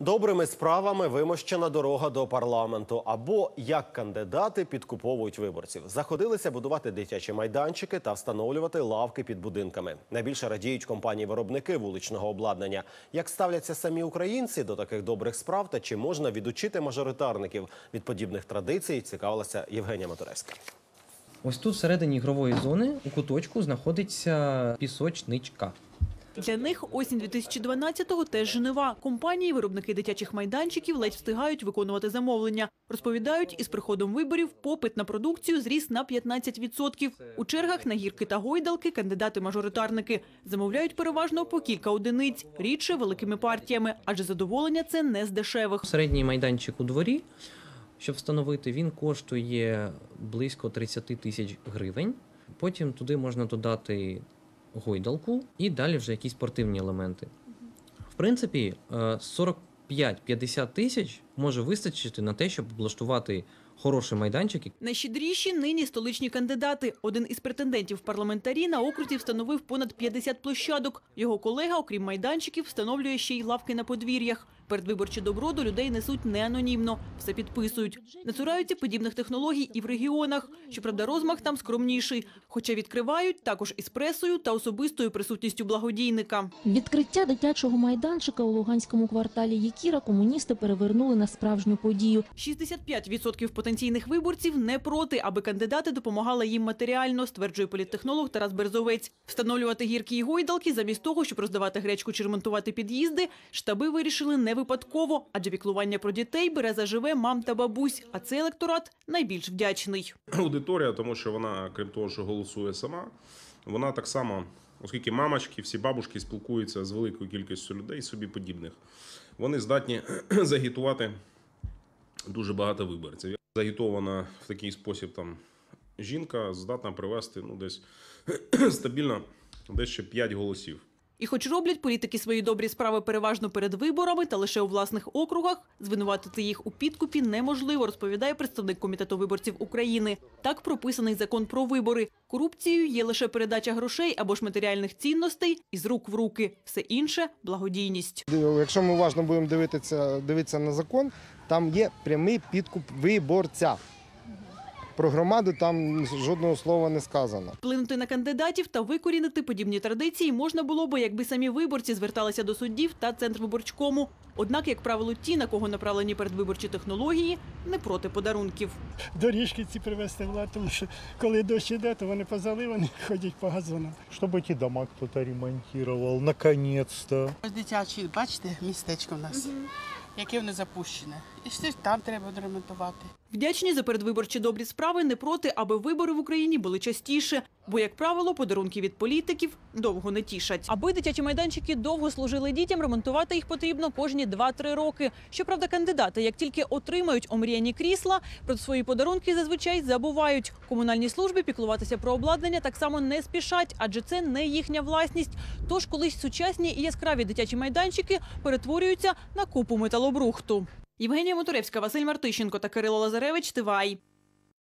Добрими справами вимощена дорога до парламенту. Або як кандидати підкуповують виборців. Заходилися будувати дитячі майданчики та встановлювати лавки під будинками. Найбільше радіють компанії-виробники вуличного обладнання. Як ставляться самі українці до таких добрих справ та чи можна відучити мажоритарників від подібних традицій? Цікавилася Євгенія Моторевська. Ось тут всередині ігрової зони у куточку знаходиться пісочничка. Для них осінь 2012-го теж жнива. Компанії, виробники дитячих майданчиків ледь встигають виконувати замовлення. Розповідають, із приходом виборів попит на продукцію зріс на 15%. У чергах на гірки та гойдалки кандидати-мажоритарники замовляють переважно по кілька одиниць, рідше великими партіями, адже задоволення це не з дешевих. Середній майданчик у дворі, щоб встановити, він коштує близько 30 тисяч гривень. Потім туди можна додати гойдалку і далі вже якісь спортивні елементи. В принципі, е, 45-50 тисяч може вистачити на те, щоб облаштувати хороший майданчик, Найщедріші нині столичні кандидати. Один із претендентів в парламентарі на окрузі встановив понад 50 площадок. Його колега, окрім майданчиків, встановлює ще й лавки на подвір'ях. Передвиборче добро до людей несуть не анонімно, все підписують. Не цураються подібних технологій і в регіонах. Щоправда, розмах там скромніший. Хоча відкривають також із пресою та особистою присутністю благодійника. Відкриття дитячого майданчика у Луганському кварталі Якіра комуністи перевернули на справжню подію. 65% потенційних виборців не проти, аби кандидати допомагали їм матеріально, стверджує політтехнолог Тарас Берзовець. Встановлювати гірки і гойдалки замість того, щоб роздавати гречку чи ремонтувати під'їзди, штаби вирішили не випадково, адже піклування про дітей бере заживе мам та бабусь, а цей електорат найбільш вдячний. аудиторія, тому що вона, крім того, що голосує сама, вона так само, оскільки мамочки, всі бабушки спілкуються з великою кількістю людей собі подібних, вони здатні загітувати дуже багато виборців. Загітована в такий спосіб там жінка здатна привести ну, десь стабільно десь ще 5 голосів. І хоч роблять політики свої добрі справи переважно перед виборами та лише у власних округах, звинуватити їх у підкупі неможливо, розповідає представник комітету виборців України. Так прописаний закон про вибори. Корупцією є лише передача грошей або ж матеріальних цінностей із рук в руки. Все інше благодійність. Якщо ми уважно будемо дивитися, дивитися на закон, там є прямий підкуп виборця. Про громаду там жодного слова не сказано. Вплинути на кандидатів та викорінити подібні традиції можна було би, якби самі виборці зверталися до суддів та центрвиборчкому. Однак, як правило, ті, на кого направлені передвиборчі технології, не проти подарунків. доріжки ці привезти в лад, тому що коли дощ іде, то вони позаливані, ходять по газонам. чтобы эти дома кто-то ремонтировал, наконец-то. Дитячі, бачите, містечко в нас, яке воно запущене. І все там треба ремонтувати. Вдячні за передвиборчі добрі справи не проти, аби вибори в Україні були частіше. Бо, як правило, подарунки від політиків довго не тішать. Аби дитячі майданчики довго служили дітям, ремонтувати їх потрібно кожні 2-3 роки. Щоправда, кандидати, як тільки отримають омріяні крісла, про свої подарунки зазвичай забувають. Комунальні служби піклуватися про обладнання так само не спішать, адже це не їхня власність. Тож колись сучасні і яскраві дитячі майданчики перетворюються на купу металобрухту. Євгенія Моторевська, Василь Мартищенко та Кирило Лазаревич. Тивай.